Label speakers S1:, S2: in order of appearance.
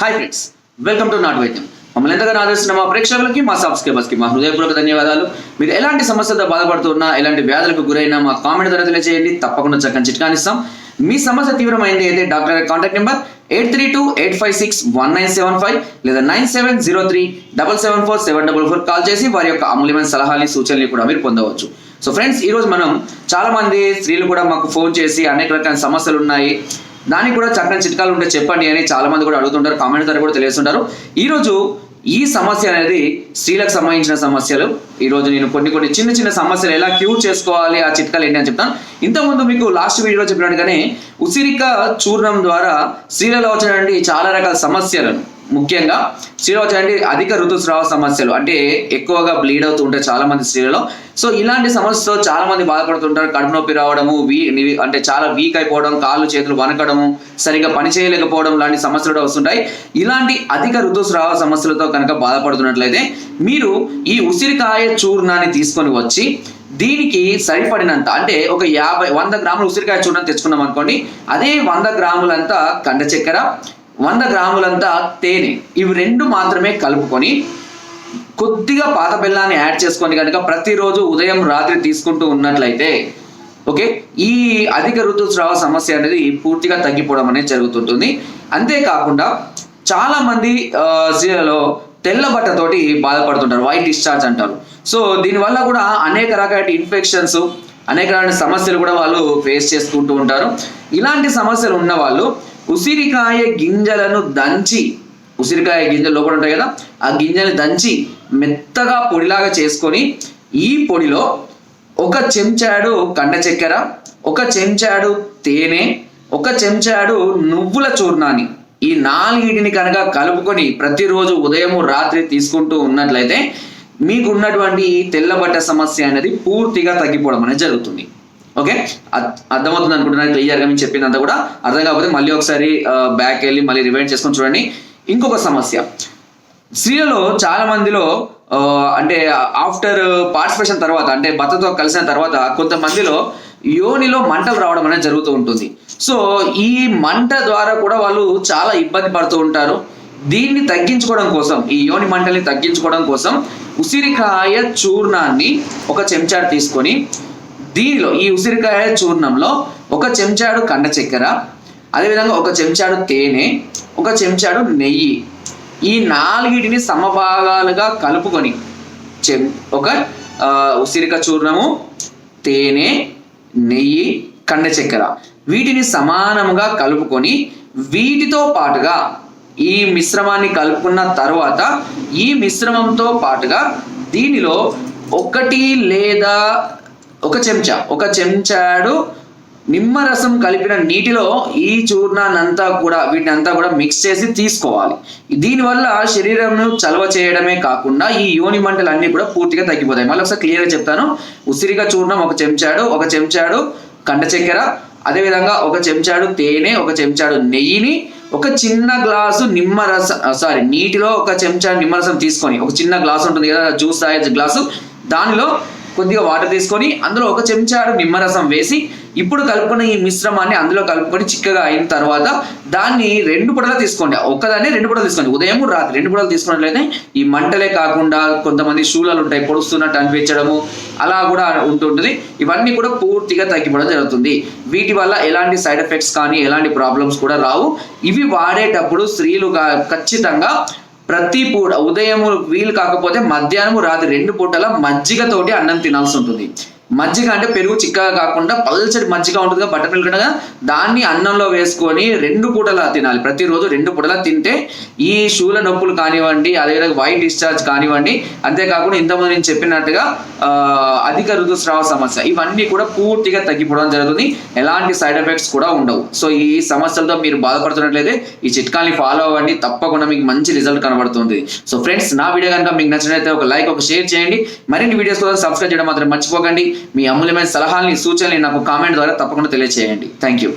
S1: Hi friends welcome to నాట్ వైద్యం మమ్మల్ని ఎంతగానో ఆదరిస్తున్న మా ప్రేక్షకులకి మా సబ్స్క్రైబర్స్కి మా హృదయపూర్వక ధన్యవాదాలు. మీరు ఎలాంటి సమస్యలతో బాధపడుతున్నా ఎలాంటి వ్యాధులకు గురైనా మా కామెంట్ ద్వారా తెలియజేయండి. తప్పకుండా చక్కని చిట్కానిస్తాం మీ సమస్య తీవ్రమైంది అయితే doctor contact number eight three two eight five six one nine seven five లేదా nine seven zero three double seven four seven double four call చేసి వారి యొక్క అమూల్యమైన సలహాలు సూచనలు కూడా మీరు పొందవచ్చు. సో ఫ్రెండ్స్ ఈ రోజు మనం చాలా మంది స్త్రీలు కూడా మాకు ఫోన్ చేసి అనేక రకాల సమస్యలు ఉన్నాయి. దానికి కూడా చక్కని చిట్కాలు ఉంటే చెప్పండి అని చాలా మంది కూడా అడుగుతుంటారు కామెంట్ ద్వారా కూడా తెలియస్తుంటారు ఈరోజు ఈ సమస్య అనేది స్త్రీలకు సంబంధించిన సమస్యలు. ఈరోజు నేను కొన్ని కొన్ని చిన్న చిన్న సమస్యలు ఎలా క్యూర్ చేసుకోవాలి ఆ చిట్కాలు ఏంటి అని చెప్తాను. ఇంతకుముందు మీకు లాస్ట్ వీడియోలో చెప్పినట్టుగానే ఉసిరిక చూర్ణం ద్వారా స్త్రీలలో వచ్చినటువంటి చాలా రకాల సమస్యలను ముఖ్యంగా స్త్రీలో వచ్చేటువంటి అధిక ఋతుస్రావ సమస్యలు అంటే ఎక్కువగా బ్లీడ్ అవుతూ ఉంటాయి చాలా మంది స్త్రీలలో. సో ఇలాంటి సమస్యతో చాలా మంది బాధపడుతుంటారు. కడుపు నొప్పి రావడము వీ అంటే చాలా వీక్ అయిపోవడం కాళ్ళు చేతులు వనకడము సరిగా పని చేయలేకపోవడం లాంటి సమస్యలు కూడా వస్తుంటాయి. ఇలాంటి అధిక ఋతుస్రావ సమస్యలతో కనుక బాధపడుతున్నట్లయితే మీరు ఈ ఉసిరికాయ చూర్ణాన్ని తీసుకొని వచ్చి దీనికి సరిపడినంత అంటే ఒక యాభై వంద గ్రాముల ఉసిరికాయ చూర్ణం తెచ్చుకున్నాం అనుకోండి అదే వంద గ్రాములంతా కండ చక్కెర వంద గ్రాములంతా తేనె. ఇవి రెండు మాత్రమే కలుపుకొని కొద్దిగా పాత బెల్లాన్ని యాడ్ చేసుకొని కనుక ప్రతిరోజు ఉదయం రాత్రి తీసుకుంటూ ఉన్నట్లయితే ఓకే? ఈ అధిక ఋతుస్రావ సమస్య అనేది పూర్తిగా తగ్గిపోవడం అనేది జరుగుతుంటుంది. అంతేకాకుండా చాలా మంది ఆ, స్త్రీలలో తెల్ల బట్టతోటి బాధపడుతుంటారు వైట్ డిశ్చార్జ్ అంటారు. సో దీనివల్ల కూడా అనేక రకాల ఇన్ఫెక్షన్స్ అనేక రకాల సమస్యలు కూడా వాళ్ళు ఫేస్ చేసుకుంటూ ఉంటారు. ఇలాంటి సమస్యలు ఉన్న వాళ్ళు ఉసిరికాయ గింజలను దంచి ఉసిరికాయ గింజలు లోపల ఉంటాయి కదా ఆ గింజలు దంచి మెత్తగా పొడిలాగా చేసుకొని ఈ పొడిలో ఒక చెంచాడు కండ చక్కెర ఒక చెంచాడు తేనె ఒక చెంచాడు నువ్వుల చూర్ణాన్ని ఈ నాలుగిటిని కనుక కలుపుకొని ప్రతిరోజు ఉదయము రాత్రి తీసుకుంటూ ఉన్నట్లయితే మీకు ఉన్నటువంటి ఈ తెల్లబట్ట సమస్య అనేది పూర్తిగా తగ్గిపోవడం అనేది జరుగుతుంది. ఓకే? అర్థ- అర్థమవుతుంది అనుకుంటున్నాను క్లియర్గా మేము చెప్పిందంతా కూడా. అర్థం కాకపోతే మళ్ళీ ఒకసారి బ్యాక్ వెళ్ళి మళ్ళీ రివైండ్ చేసుకొని చూడండి. ఇంకొక సమస్య. స్త్రీలలో చాలా మందిలో అంటే ఆఫ్టర్ పార్టిసిపేషన్ తర్వాత అంటే భర్తతో కలిసిన తర్వాత కొంతమందిలో యోనిలో మంటలు రావడం అనేది జరుగుతూ ఉంటుంది. సో ఈ మంట ద్వారా కూడా వాళ్ళు చాలా ఇబ్బంది పడుతూ ఉంటారు. దీన్ని తగ్గించుకోవడం కోసం ఈ యోని మంటల్ని తగ్గించుకోవడం కోసం ఉసిరికాయ చూర్ణాన్ని ఒక చెంచాడు తీసుకొని దీనిలో ఈ ఉసిరికాయ చూర్ణంలో ఒక చెంచాడు కండ చక్కెర అదేవిధంగా ఒక చెంచాడు తేనె ఒక చెంచాడు నెయ్యి. ఈ నాలుగిటిని సమభాగాలుగా కలుపుకొని చెం ఒక ఉసిరిక చూర్ణము తేనె నెయ్యి కండ చక్కెర వీటిని సమానముగా కలుపుకొని వీటితో పాటుగా ఈ మిశ్రమాన్ని కలుపుకున్న తర్వాత ఈ మిశ్రమంతో పాటుగా దీనిలో ఒకటి లేదా ఒక చెంచా ఒక చెంచాడు నిమ్మరసం కలిపిన నీటిలో ఈ చూర్ణాన్నంతా కూడా వీటిని అంతా కూడా మిక్స్ చేసి తీసుకోవాలి. దీనివల్ల శరీరంను చలవ చేయడమే కాకుండా ఈ యోని మంటలు అన్ని కూడా పూర్తిగా తగ్గిపోతాయి. మళ్ళీ ఒకసారి క్లియర్గా చెప్తాను. ఉసిరిగా చూర్ణం ఒక చెంచాడు ఒక చెంచాడు కండ చక్కెర అదేవిధంగా ఒక చెంచాడు తేనె ఒక చెంచాడు నెయ్యిని ఒక చిన్న గ్లాసు నిమ్మరసం సారీ నీటిలో ఒక చెంచా నిమ్మరసం తీసుకొని ఒక చిన్న గ్లాస్ ఉంటుంది కదా జ్యూస్ తాగే గ్లాసు దానిలో కొద్దిగా వాటర్ తీసుకొని అందులో ఒక చెంచాడు నిమ్మరసం వేసి ఇప్పుడు కలుపుకున్న ఈ మిశ్రమాన్ని అందులో కలుపుకొని చిక్కగా అయిన తర్వాత దాన్ని రెండు పొడలు తీసుకోండి. ఒక్కదాన్ని రెండు పొడలు తీసుకోండి. ఉదయం రాత్రి రెండు పొడలు తీసుకున్నట్లయితే ఈ మంటలే కాకుండా కొంతమంది శూలాలు ఉంటాయి పొడుస్తున్నట్టు అనిపించడము అలా కూడా ఉంటుంటుంది. ఇవన్నీ కూడా పూర్తిగా తగ్గిపోవడం జరుగుతుంది. వీటి వల్ల ఎలాంటి సైడ్ ఎఫెక్ట్స్ కానీ ఎలాంటి ప్రాబ్లమ్స్ కూడా రావు. ఇవి వాడేటప్పుడు స్త్రీలు ఖచ్చితంగా ప్రతి పూట ఉదయం వీలు కాకపోతే మధ్యాహ్నం రాత్రి రెండు పూటల మజ్జిగతోటి అన్నం తినాల్సి ఉంటుంది. మజ్జిగ అంటే పెరుగు చిక్కగా కాకుండా పల్చడి మజ్జిగ ఉంటుంది కదా బటర్ మిల్క్ కదా దాన్ని అన్నంలో వేసుకొని రెండు పూటలా తినాలి. ప్రతిరోజు రెండు పూటలా తింటే ఈ షూల నొప్పులు కానివ్వండి అదేవిధంగా వైట్ డిశ్చార్జ్ కానివ్వండి అంతేకాకుండా ఇంతకుముందు నేను చెప్పినట్టుగా అధిక ఋతుస్రావ సమస్య. ఇవన్నీ కూడా పూర్తిగా తగ్గిపోవడం జరుగుతుంది. ఎలాంటి సైడ్ ఎఫెక్ట్స్ కూడా ఉండవు. సో ఈ సమస్యలతో మీరు బాధపడుతున్నట్లయితే ఈ చిట్కాల్ని ఫాలో అవ్వండి. తప్పకుండా మీకు మంచి రిజల్ట్ కనబడుతుంది. సో ఫ్రెండ్స్ నా వీడియో కనుక మీకు నచ్చినట్లయితే ఒక లైక్ ఒక షేర్ చేయండి. మరిన్ని వీడియోస్ కోసం సబ్స్క్రైబ్ చేయడం మాత్రం మర్చిపోకండి. మీ అమూల్యమైన సలహాలని సూచనలు నాకు కామెంట్ ద్వారా తప్పకుండా తెలియజేయండి థ్యాంక్ యూ